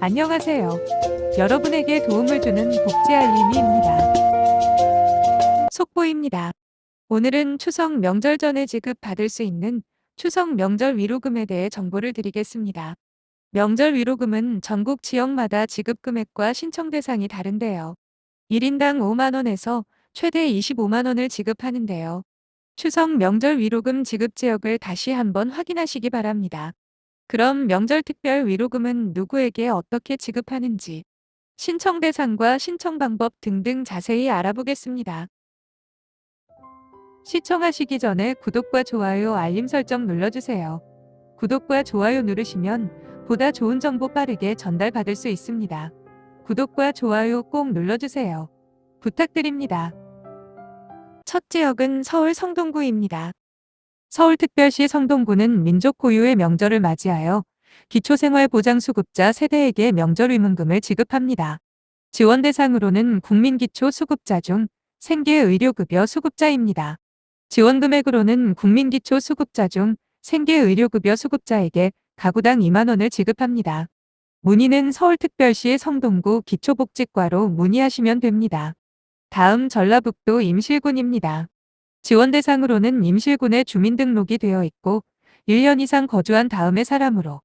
안녕하세요. 여러분에게 도움을 주는 복지 알림이입니다. 속보입니다. 오늘은 추석 명절 전에 지급받을 수 있는 추석 명절 위로금에 대해 정보를 드리겠습니다. 명절 위로금은 전국 지역마다 지급 금액과 신청 대상이 다른데요. 1인당 5만원에서 최대 25만원을 지급하는데요. 추석 명절 위로금 지급 지역을 다시 한번 확인하시기 바랍니다. 그럼 명절 특별 위로금은 누구에게 어떻게 지급하는지, 신청 대상과 신청 방법 등등 자세히 알아보겠습니다. 시청하시기 전에 구독과 좋아요, 알림 설정 눌러주세요. 구독과 좋아요 누르시면 보다 좋은 정보 빠르게 전달받을 수 있습니다. 구독과 좋아요 꼭 눌러주세요. 부탁드립니다. 첫 지역은 서울 성동구입니다. 서울특별시 성동구는 민족 고유의 명절을 맞이하여 기초생활보장수급자 세대에게 명절 위문금을 지급합니다. 지원 대상으로는 국민기초수급자 중 생계의료급여 수급자입니다. 지원 금액으로는 국민기초수급자 중 생계의료급여 수급자에게 가구당 2만원을 지급합니다. 문의는 서울특별시 성동구 기초복지과로 문의하시면 됩니다. 다음 전라북도 임실군입니다. 지원 대상으로는 임실군에 주민등록이 되어 있고 1년 이상 거주한 다음의 사람으로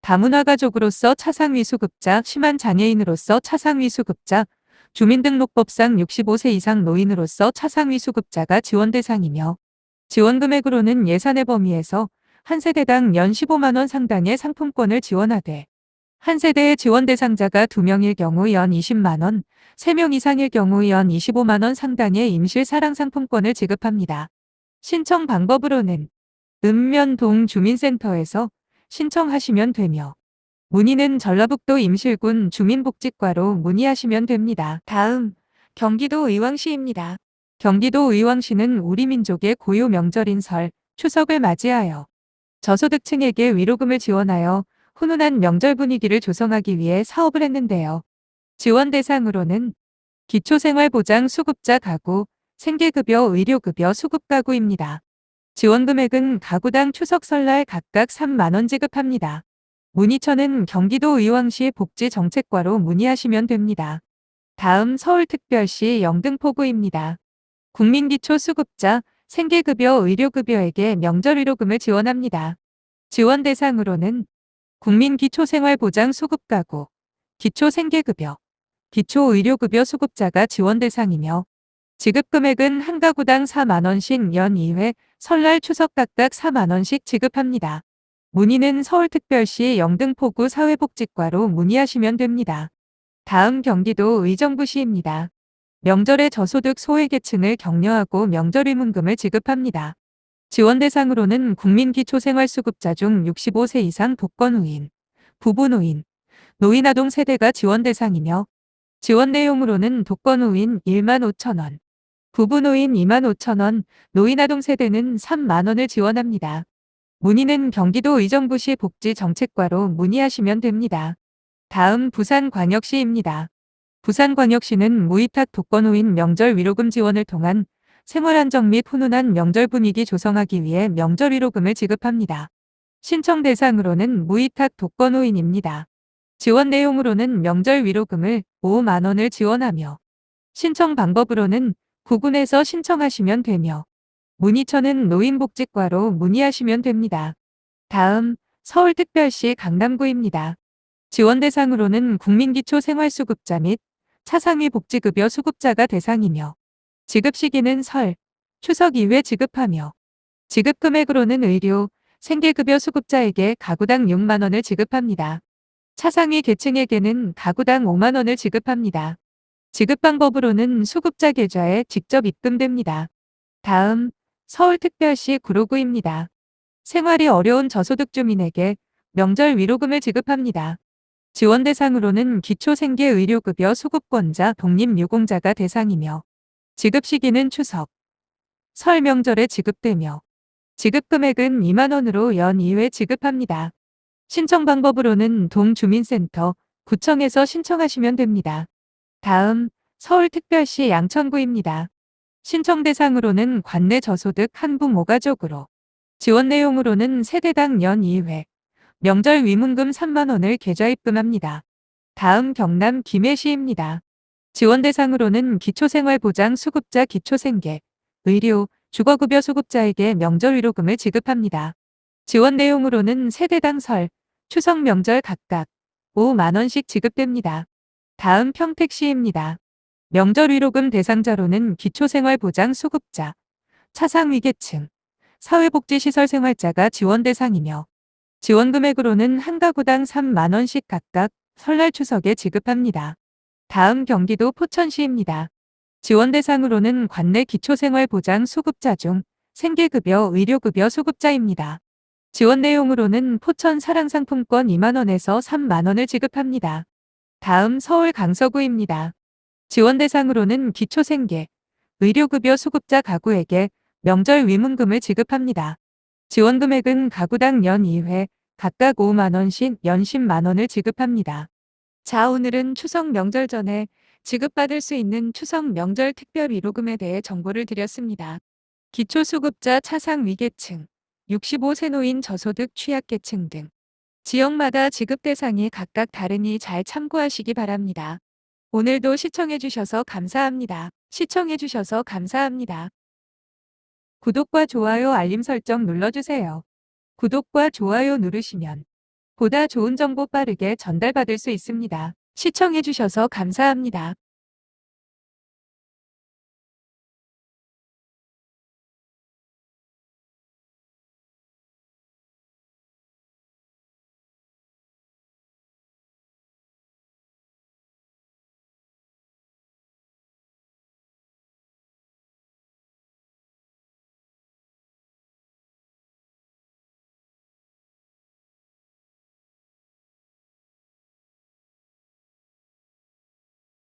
다문화 가족으로서 차상위수급자, 심한 장애인으로서 차상위수급자, 주민등록법상 65세 이상 노인으로서 차상위수급자가 지원 대상이며 지원 금액으로는 예산의 범위에서 한 세대당 연 15만원 상당의 상품권을 지원하되 한 세대의 지원 대상자가 2명일 경우 연 20만원, 3명 이상일 경우 연 25만원 상당의 임실 사랑 상품권을 지급합니다. 신청 방법으로는 읍면동 주민센터에서 신청하시면 되며 문의는 전라북도 임실군 주민복지과로 문의하시면 됩니다. 다음 경기도 의왕시입니다. 경기도 의왕시는 우리 민족의 고유 명절인 설, 추석을 맞이하여 저소득층에게 위로금을 지원하여 훈훈한 명절 분위기를 조성하기 위해 사업을 했는데요. 지원 대상으로는 기초생활보장 수급자 가구, 생계급여 의료급여 수급가구입니다. 지원 금액은 가구당 추석 설날 각각 3만원 지급합니다. 문의처는 경기도 의왕시 복지정책과로 문의하시면 됩니다. 다음 서울특별시 영등포구입니다. 국민기초수급자, 생계급여 의료급여에게 명절위로금을 지원합니다. 지원 대상으로는 국민 기초생활보장 수급가구, 기초생계급여, 기초의료급여 수급자가 지원 대상이며 지급금액은 한 가구당 4만원씩 연 2회, 설날 추석 각각 4만원씩 지급합니다. 문의는 서울특별시 영등포구 사회복지과로 문의하시면 됩니다. 다음 경기도 의정부시입니다. 명절에 저소득 소외계층을 격려하고 명절위문금을 지급합니다. 지원 대상으로는 국민 기초생활수급자 중 65세 이상 독거노인, 부부노인, 노인아동 세대가 지원 대상이며 지원 내용으로는 독거노인 1만 5천원, 부부노인 2만 5천원, 노인아동 세대는 3만원을 지원합니다. 문의는 경기도 의정부시 복지정책과로 문의하시면 됩니다. 다음 부산광역시입니다. 부산광역시는 무위탁 독거노인 명절 위로금 지원을 통한 생활 안정 및 훈훈한 명절 분위기 조성하기 위해 명절 위로금을 지급합니다. 신청 대상으로는 무위탁 독거노인입니다. 지원 내용으로는 명절 위로금을 5만 원을 지원하며 신청 방법으로는 구군에서 신청하시면 되며 문의처는 노인복지과로 문의하시면 됩니다. 다음 서울특별시 강남구입니다. 지원 대상으로는 국민기초생활수급자 및 차상위 복지급여 수급자가 대상이며 지급 시기는 설, 추석 이후에 지급하며 지급 금액으로는 의료, 생계급여 수급자에게 가구당 6만원을 지급합니다. 차상위 계층에게는 가구당 5만원을 지급합니다. 지급 방법으로는 수급자 계좌에 직접 입금됩니다. 다음 서울특별시 구로구입니다. 생활이 어려운 저소득 주민에게 명절 위로금을 지급합니다. 지원 대상으로는 기초생계의료급여 수급권자 독립유공자가 대상이며 지급 시기는 추석, 설 명절에 지급되며 지급 금액은 2만 원으로 연 2회 지급합니다. 신청 방법으로는 동주민센터, 구청에서 신청하시면 됩니다. 다음 서울특별시 양천구입니다. 신청 대상으로는 관내 저소득 한부 모 가족으로 지원 내용으로는 세대당 연 2회, 명절 위문금 3만 원을 계좌 입금합니다. 다음 경남 김해시입니다. 지원 대상으로는 기초생활보장 수급자 기초생계, 의료, 주거급여 수급자에게 명절 위로금을 지급합니다. 지원 내용으로는 세대당 설, 추석 명절 각각 5만 원씩 지급됩니다. 다음 평택시입니다. 명절 위로금 대상자로는 기초생활보장 수급자, 차상위계층, 사회복지시설 생활자가 지원 대상이며 지원 금액으로는 한 가구당 3만 원씩 각각 설날 추석에 지급합니다. 다음 경기도 포천시입니다. 지원 대상으로는 관내 기초생활보장 수급자 중 생계급여, 의료급여 수급자입니다. 지원 내용으로는 포천 사랑상품권 2만원에서 3만원을 지급합니다. 다음 서울 강서구입니다. 지원 대상으로는 기초생계, 의료급여 수급자 가구에게 명절 위문금을 지급합니다. 지원 금액은 가구당 연 2회, 각각 5만원씩 연 10만원을 지급합니다. 자, 오늘은 추석 명절 전에 지급받을 수 있는 추석 명절 특별 위로금에 대해 정보를 드렸습니다. 기초수급자 차상 위계층, 65세 노인 저소득 취약계층 등 지역마다 지급 대상이 각각 다르니 잘 참고하시기 바랍니다. 오늘도 시청해주셔서 감사합니다. 시청해주셔서 감사합니다. 구독과 좋아요 알림 설정 눌러주세요. 구독과 좋아요 누르시면 보다 좋은 정보 빠르게 전달받을 수 있습니다. 시청해주셔서 감사합니다.